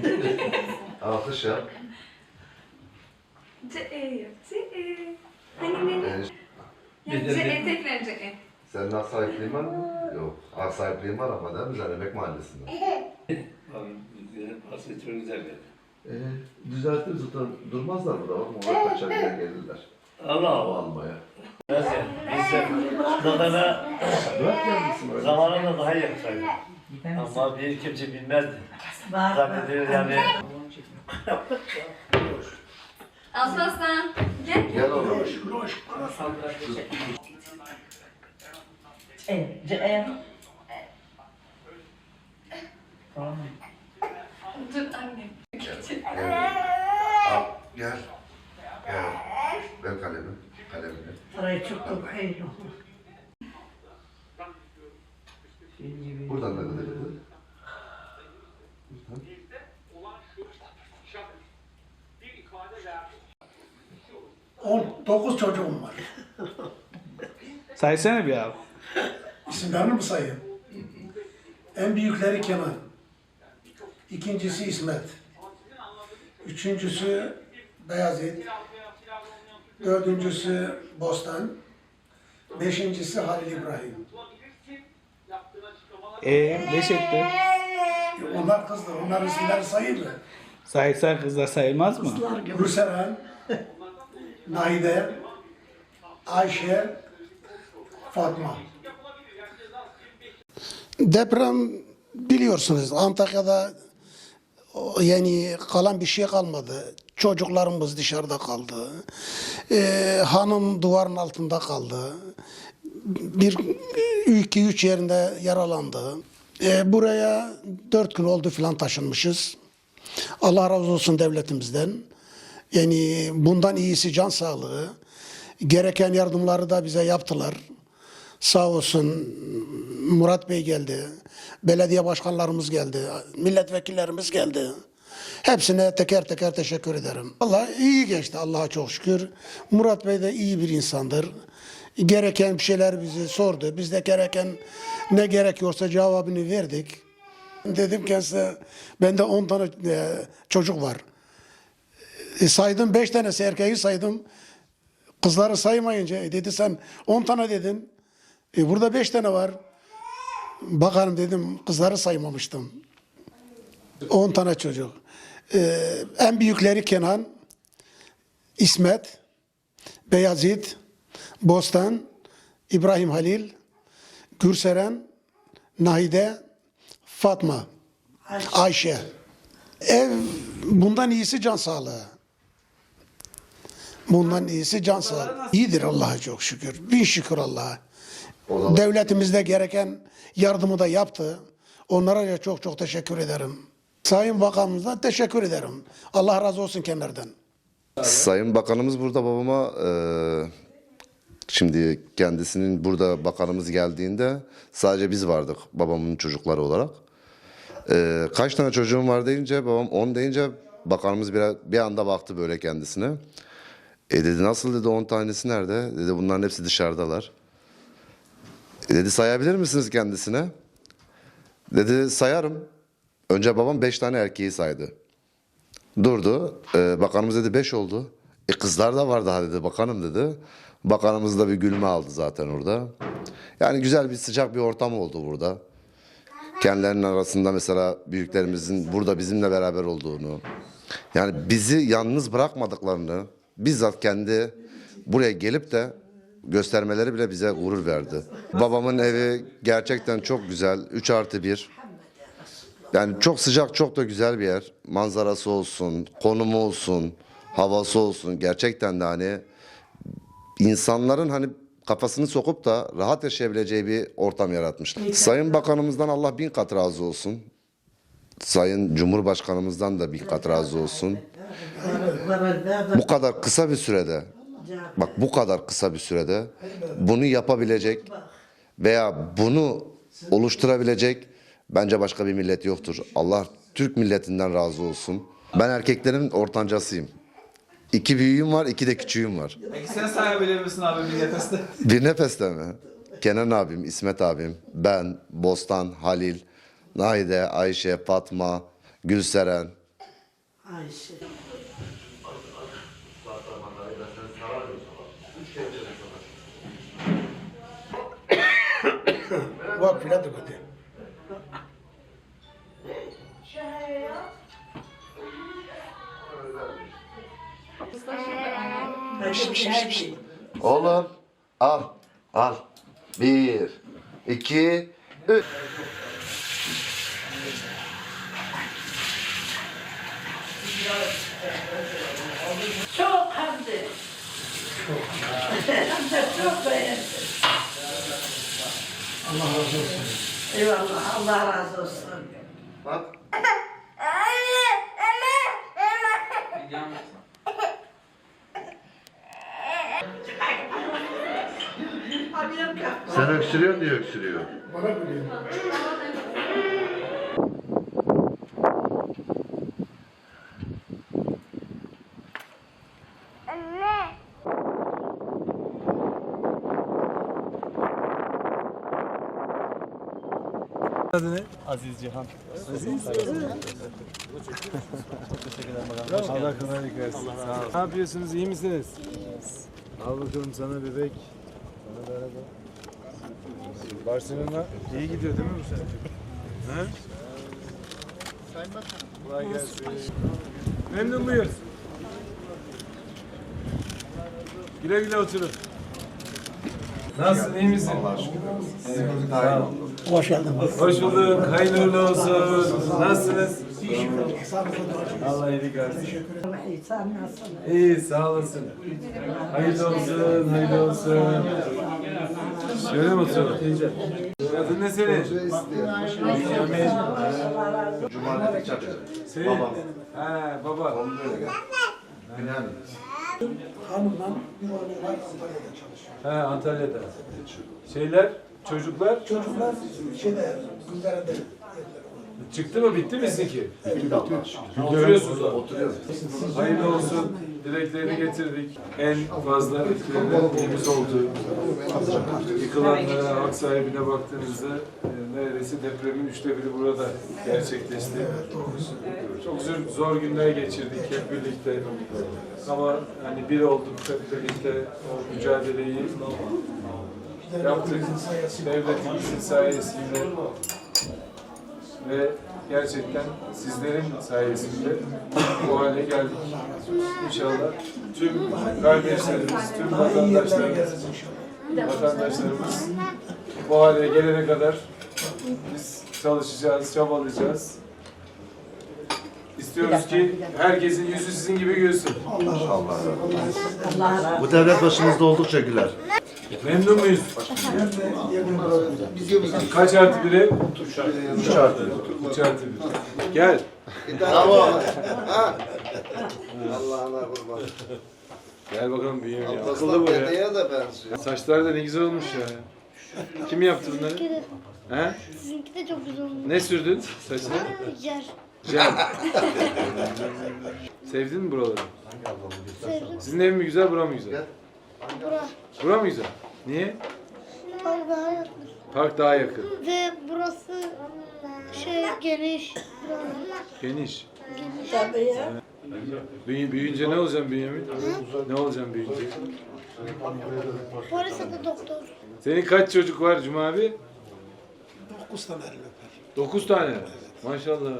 Alkış yap. C E yap. C E. Hani ne? C E tekrar C E. senin hak sahipliğin var mı? Yok. Hak sahipliğin var ama değil mi? Zeynep Mahallesi'nde. Abi, çok güzel geldi. Ee, düzeltir zaten durmazlar burada. Bak Murat Paşa bile gelirler. Allah Allah. almaya. Nasıl? Neyse. Dadana Bırak gelmesin öyle. zamanında yakışaydı. Ama bir kimse bilmezdi. Zannediyor yani. Aslan gel. Gel oğlum. E, C, E. Tamam. Dur anne. Evet. Al, gel. Gel. Ver kalemi. Kalemini. Parayı çok çok Buradan da gidelim. Buradan. 19 çocuğum var. Saysana bir abi. İsimlerini mi sayayım? En büyükleri Kenan. İkincisi İsmet. Üçüncüsü Beyazıt. Dördüncüsü Bostan. Beşincisi Halil İbrahim. Ee, beş etti. E, Onlar kızlar. Onların isimleri sayayım mı? Saysan kızlar sayılmaz mı? Gülseren, Naide, Ayşe, Fatma. Deprem biliyorsunuz Antakya'da yani kalan bir şey kalmadı. Çocuklarımız dışarıda kaldı. Ee, hanım duvarın altında kaldı. Bir iki üç yerinde yaralandı. Ee, buraya dört gün oldu filan taşınmışız. Allah razı olsun devletimizden. Yani bundan iyisi can sağlığı. Gereken yardımları da bize yaptılar. Sağ olsun Murat Bey geldi. Belediye başkanlarımız geldi. Milletvekillerimiz geldi. Hepsine teker teker teşekkür ederim. Allah iyi geçti Allah'a çok şükür. Murat Bey de iyi bir insandır. Gereken bir şeyler bizi sordu. Biz de gereken ne gerekiyorsa cevabını verdik. Dedim kendisine bende 10 tane e, çocuk var. E, saydım 5 tanesi erkeği saydım. Kızları saymayınca e, dedi sen 10 tane dedin. E, burada 5 tane var. Bakalım dedim kızları saymamıştım. 10 tane çocuk. E, en büyükleri Kenan, İsmet, Beyazıt, Bostan, İbrahim Halil, Gürseren, Nahide, Fatma, Ayşe. Ev bundan iyisi can sağlığı. Bundan iyisi can sağlığı. İyidir Allah'a çok şükür. Bin şükür Allah'a. O zaman Devletimiz de gereken yardımı da yaptı. Onlara da çok çok teşekkür ederim. Sayın Bakanımıza teşekkür ederim. Allah razı olsun kendilerden. Sayın Bakanımız burada babama e, şimdi kendisinin burada bakanımız geldiğinde sadece biz vardık babamın çocukları olarak. E, kaç tane çocuğum var deyince babam 10 deyince bakanımız bir, bir anda baktı böyle kendisine. E dedi nasıl dedi 10 tanesi nerede? Dedi bunların hepsi dışarıdalar. E dedi sayabilir misiniz kendisine? Dedi sayarım. Önce babam 5 tane erkeği saydı. Durdu. Ee, bakanımız dedi 5 oldu. E kızlar da var daha dedi bakanım dedi. Bakanımız da bir gülme aldı zaten orada. Yani güzel bir sıcak bir ortam oldu burada. Kendilerinin arasında mesela büyüklerimizin burada bizimle beraber olduğunu. Yani bizi yalnız bırakmadıklarını bizzat kendi buraya gelip de göstermeleri bile bize gurur verdi. Babamın evi gerçekten çok güzel. 3 artı 1. Yani çok sıcak, çok da güzel bir yer. Manzarası olsun, konumu olsun, havası olsun. Gerçekten de hani insanların hani kafasını sokup da rahat yaşayabileceği bir ortam yaratmışlar. Sayın Bakanımızdan Allah bin kat razı olsun. Sayın Cumhurbaşkanımızdan da bin kat razı olsun. Bu kadar kısa bir sürede, bak bu kadar kısa bir sürede bunu yapabilecek veya bunu oluşturabilecek bence başka bir millet yoktur. Allah Türk milletinden razı olsun. Ben erkeklerin ortancasıyım. İki büyüğüm var, iki de küçüğüm var. Peki sen sayabilir misin abi bir nefeste? Bir nefeste mi? Kenan abim, İsmet abim, ben, Bostan, Halil, Naide, Ayşe, Fatma, Gülseren, Ayşe. Bak filan da kötü. Bir, iki, üç. Çok hem de. Çok beğendim. Allah razı olsun. Eyvallah Allah razı olsun. Bak. Sen öksürüyorsun diye öksürüyor. Bana biliyor. Aziz Cihan. Aziz. Allah kolaylık versin. Sağ ol. Ne yapıyorsunuz? iyi misiniz? Al bakalım sana bebek. Barcelona iyi gidiyor değil mi bu sene? He? Kolay gelsin. Memnun muyuz? Güle güle oturun. Nasılsın? iyi misin? Sağ ol. Hoş geldin. Hoş bulduk. Hayırlı uğurlu olsun. Nasılsınız? Allah iyilik versin. İyi, sağ olasın. Hayırlı olsun, hayırlı olsun. Şöyle mi oturalım? Adın ne senin? Cumartesi çakacak. Senin? He, baba. Hanımla bir oğlu var Antalya'da çalışıyor. He, Antalya'da. Şeyler, çocuklar Çocuklar şeyde, Güldere'de. Çıktı mı, bitti mi sizinki? Oturuyorsunuz orada. Oturuyoruz. Hayırlı olsun. Dileklerini getirdik. En fazla etkilerini temiz oldu. Yıkılanlara, hak sahibine baktığınızda e, neredeyse depremin üçte biri burada gerçekleşti. Çok zor, zor günler geçirdik hep birlikte. Ama hani bir olduk hep birlikte o mücadeleyi yaptık. Devletimizin sayesinde ve gerçekten sizlerin sayesinde bu hale geldik. İnşallah tüm kardeşlerimiz, tüm vatandaşlarımız, vatandaşlarımız bu hale gelene kadar biz çalışacağız, çabalayacağız. İstiyoruz ki herkesin yüzü sizin gibi gülsün. Allah razı Bu devlet başımızda oldukça güler. Memnun muyuz? Kaç artı biri? Üç artı. Üç artı bir. Gel. Bravo. Allah'ına kurban. Gel bakalım büyüğüm ya. Akıllı bu ya. Benziyor. Saçlar da ne güzel olmuş ya. Kim yaptı bunları? He? Sizinki de çok güzel olmuş. Ne sürdün saçına? Yer. Jel. Sevdin mi buraları? Sevdim. Sizin ev mi güzel, bura mı güzel? Bura. Bura mı güzel? Niye? Bak daha yakın. Park daha yakın. Ve burası şey geniş. Geniş. Tabii ya. Büyü, büyüyünce ne olacaksın Bünyamin? Ne olacaksın büyüyünce? Polis adı doktor. Senin kaç çocuk var Cuma abi? Dokuz tane öper. Dokuz tane. Maşallah.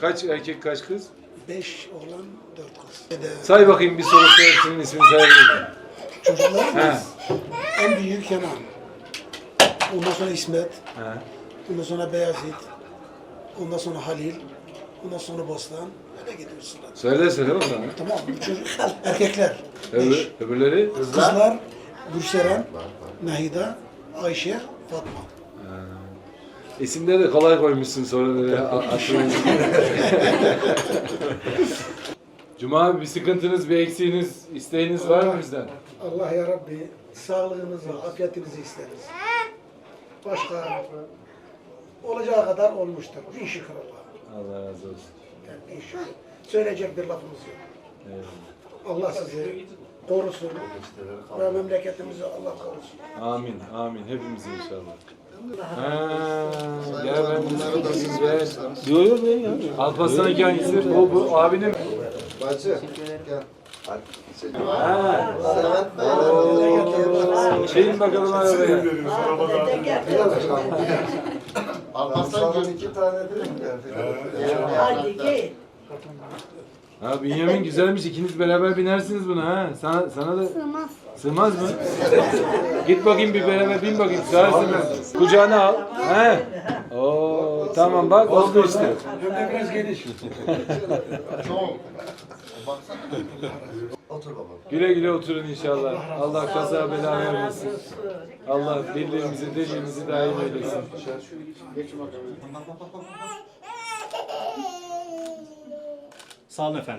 Kaç erkek kaç kız? Beş oğlan, dört kız. Say bakayım bir solukta hepsinin ismini sayabilirim. çocuklarımız en büyük Kenan. Ondan sonra İsmet. He. Ondan sonra Beyazıt. Ondan sonra Halil. Ondan sonra Bostan. Öyle gidiyorsun. Söyle söyle bakalım. Tamam bu çocuk erkekler. Öbür, Beş. öbürleri? Kızlar Gülseren, Nahide, Ayşe, Fatma. İsimleri de kolay koymuşsun aklına. Cuma abi bir sıkıntınız, bir eksiğiniz, isteğiniz var mı bizden? Allah ya Rabbi sağlığınızı, afiyetinizi isteriz. Başka olacağı kadar olmuştur. Bin şükür Allah'a. Allah razı olsun. Yani bin şükür. Söyleyecek bir lafımız yok. Eyvallah. Allah sizi korusun ve memleketimizi Allah korusun. Amin, amin. Hepimiz inşallah. Ha, gel ben bunları da siz ver. Yok yok ben ya. Alparslan'ınki hangisi? Bu, bu abinin. Bacı. Gel. Ha. Oo, Şeyin bakalım arabaya. Alparslan iki tane değil mi? Hadi git. Ha Bünyamin güzelmiş. İkiniz beraber binersiniz buna ha. Sana, sana da Sığmaz. Sığmaz mı? Git bakayım bir beraber bin bakayım. Sığar sığmaz. Kucağına al. He. Oo, tamam bak oldu işte. Otur baba. Güle güle oturun inşallah. Allah kaza bela vermesin. Allah birliğimizi, dirliğimizi daim eylesin. Sağ olun efendim.